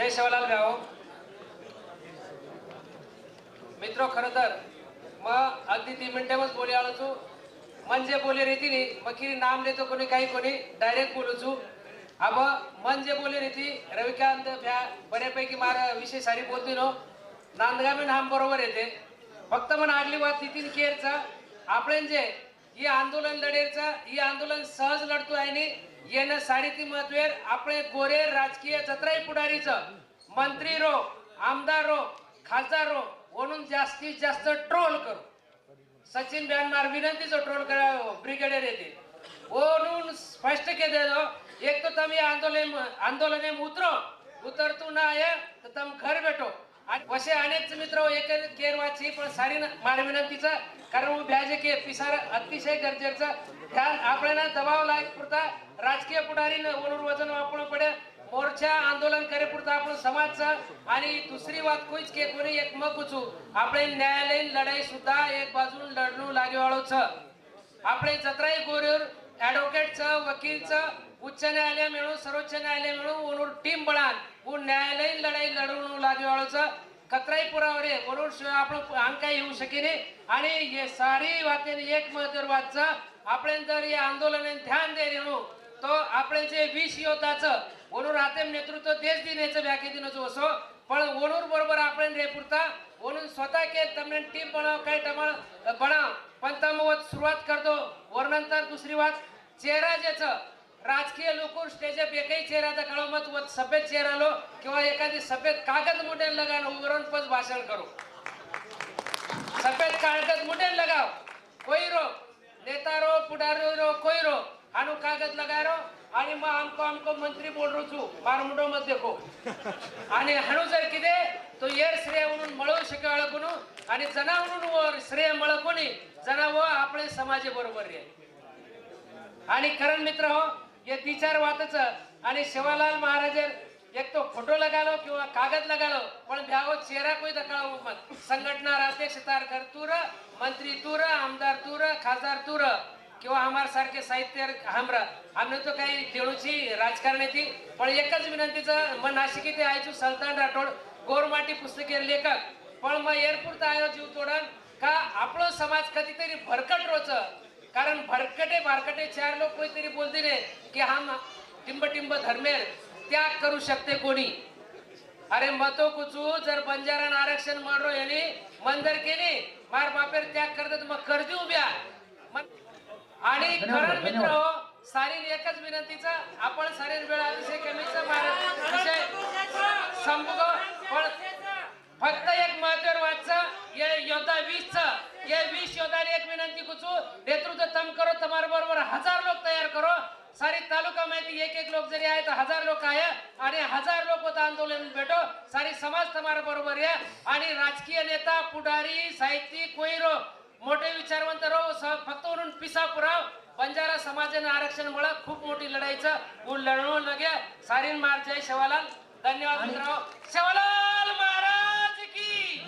जय शिवलाल गाव मित्रो खरं तर मग अगदी तीन मिनिटांच बोली आलो छू म्हणजे बोले रीतीने मग किरी नाम लेतो कोणी काही कोणी डायरेक्ट बोलू छू अब म्हणजे बोले रीती रविकांत भ्या बऱ्यापैकी मार विषय सारी बोलतो नो. नांदगामी नाम बरोबर येते. फक्त मन आडली वाद तिथीन केअरचा आपण जे ही आंदोलन लढेरचं ही आंदोलन सहज लढतो आहे नि येणं साडेती महत्वेर આપણે गोरे राजकीय चत्राई पुढारीचं मंत्री रो आमदार रो खासदार रो म्हणून जास्तीत जास्त ट्रोल करू सचिन ब्यानमार विनंतीचं ट्रोल करा ब्रिगेडियर येते म्हणून स्पष्ट के दे दो एक तो તમે आंदोलन आंदोलने में उतरो उतरतू ना आये तर तम घर भेटो आणि असे अनेक मित्र एक गैर वाची पण सारी माळ विनंतीचा कारण ब्याजे के पिसार अतिशय गरजेचं. ध्यान आपल्याला दबाव लायक पुरता राजकीय पुढारी वजन वापरून पड्या मोर्चा आंदोलन करे पुरता आपण समाजचा. आणि दुसरी बात कोईच के कोणी एक मग उचू. आपले न्यायालयीन लढाई सुद्धा एक बाजून लढणू लागेवाळोच. आपले जत्राई गोरीवर ॲडव्होकेटचं वकीलचं उच्च न्यायालय मिळून सर्वोच्च न्यायालय मिळून टीम बळान न्यायालयीन लढाई लढवणू लागेवाळोचं. કતરાઈ પુરાવરે आपण આપણો આંકાઈ એવું શકીને आणि हे सारी वातेने एक महत्त्व वाचा आपण जर या आंदोलनाने ध्यान दे हो, तो आपण जे वीस योद्धाचं ओनूर हातेम नेतृत्व देश दिनेचं व्याख्या दिनच असो. पण ओनूर बरोबर आपण रेपुरता ओनून स्वतः के तमने टीम बनाव काही टमाळ बनाव पण तमवत सुरुवात करतो वरनंतर दुसरी वाच. चेहरा ज्याचं राजकीय लोक स्टेजअप एकही चेहऱ्याचा काळो मत व सफेद चेहरा लो किंवा एखादी सफेद कागद मुठे लगान वरून पण भाषण करू. सफेद कागद मुठे लगाव. कोई रो. नेता रो पुढारी रो कोई रो. आणू कागद लगाय रो आणि मग आमको आमको मंत्री बोल रो छू मार मुंडो मत देखो. आणि हणू जर किदे तो येर श्रेय म्हणून मळू शके अळकुनु आणि जना म्हणून वर श्रेय कोणी जना व आपले समाजे बरोबर रे. आणि करण मित्र हो हे विचार वातच. आणि शिवालाल महाराज एक तो फोटो लगालो किंवा कागद लगालो पण भ्यागो चेहरा कोई दकळावो मत संघटना अध्यक्ष तार कर तूर मंत्री तूर आमदार तूर खासदार तुर किंवा हमार सारखे साहित्य हमरा. आम्ही तो काही देणूची राजकारणाची पण एकच विनंतीचं मग नाशिकी ते आयचू सलतान राठोड गोरमाटी पुस्तके लेखक. पण मग एअरपोर्ट आयो जीव तोडन का आपलं समाज कधीतरी भरकट रोच. कारण भरकटे भारकटे चार लोक कोणीतरी बोलते रे की हम टिंब टिंब धर्मेर त्याग करू शकते कोणी? अरे मतो कुचू जर बंजारा आरक्षण मारो यांनी मंदर केली मार बापेर त्याग करतात मग कर्ज उभ्या मग- आणि खरं मित्र. हो सारी एकच विनंतीचा आपण सारे वेळ अतिशय कमीचा महाराज विषय संपतो. पण फक्त एक महत्वाचं वाचचं ये योद्धा वीस ये वीस योद्धाने एक विनंती कुचू. नेतृत्व तम करो तुम्हारे बरोबर हजार लोक तयार करो. सारी तालुका माहिती एक एक लोक जरी आहे तर हजार लोक आहे. आणि हजार लोक होता आंदोलन भेटो सारी समाज तुम्हारा बरोबर आहे. आणि राजकीय नेता पुढारी साहित्यिक कोईरो मोठे विचारवंत राहो स- फक्त म्हणून पिसा पुराव बंजारा समाजाने आरक्षण मुळे खूप मोठी लढाईचं ऊन लढवून लगे. सारीन मार जय शिवालाल. धन्यवाद मित्र शिवालाल महाराज की